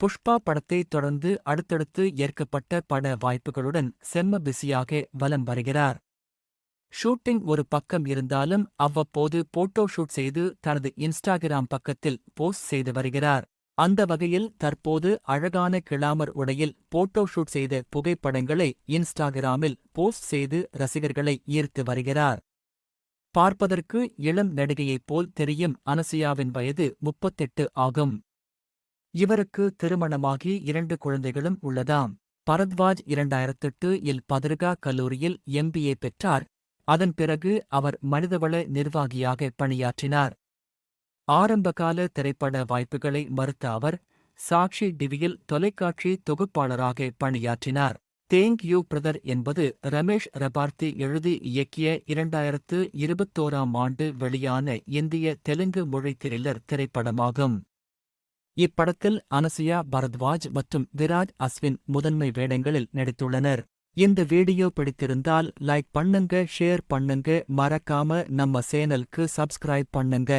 புஷ்பா படத்தை தொடர்ந்து அடுத்தடுத்து ஏற்கப்பட்ட பட வாய்ப்புகளுடன் செம்ம பிஸியாக வலம் வருகிறார். ஷூட்டிங் ஒரு பக்கம் இருந்தாலும் அவ்வப்போது போட்டோ ஷூட் செய்து தனது இன்ஸ்டாகிராம் பக்கத்தில் போஸ்ட் செய்து வருகிறார். அந்த வகையில் தற்போது அழகான கிளாமர் உடையில் போட்டோ ஷூட் செய்த புகைப்படங்களை இன்ஸ்டாகிராமில் போஸ்ட் செய்து ரசிகர்களை ஈர்த்து வருகிறார். பார்ப்பதற்கு இளம் நடிகையைப் போல் தெரியும் அனசியாவின் வயது முப்பத்தெட்டு ஆகும். இவருக்கு திருமணமாகி இரண்டு குழந்தைகளும் உள்ளதாம். பரத்வாஜ் இரண்டாயிரத்தெட்டு இல் பதர்கா கல்லூரியில் எம்பிஏ பெற்றார். அதன் பிறகு அவர் மனிதவள நிர்வாகியாக பணியாற்றினார். ஆரம்பகால திரைப்பட வாய்ப்புகளை மறுத்த அவர் சாக்ஷி டிவியில் தொலைக்காட்சி தொகுப்பாளராக பணியாற்றினார். தேங்க் யூ பிரதர் என்பது ரமேஷ் ரபார்த்தி எழுதி இயக்கிய இரண்டாயிரத்து இருபத்தோராம் ஆண்டு வெளியான இந்திய தெலுங்கு மொழி திரில்லர் திரைப்படமாகும். இப்படத்தில் அனசியா பரத்வாஜ் மற்றும் விராஜ் அஸ்வின் முதன்மை வேடங்களில் நடித்துள்ளனர். இந்த வீடியோ பிடித்திருந்தால் லைக் பண்ணுங்க ஷேர் பண்ணுங்க மறக்காம நம்ம சேனலுக்கு சப்ஸ்கிரைப் பண்ணுங்க.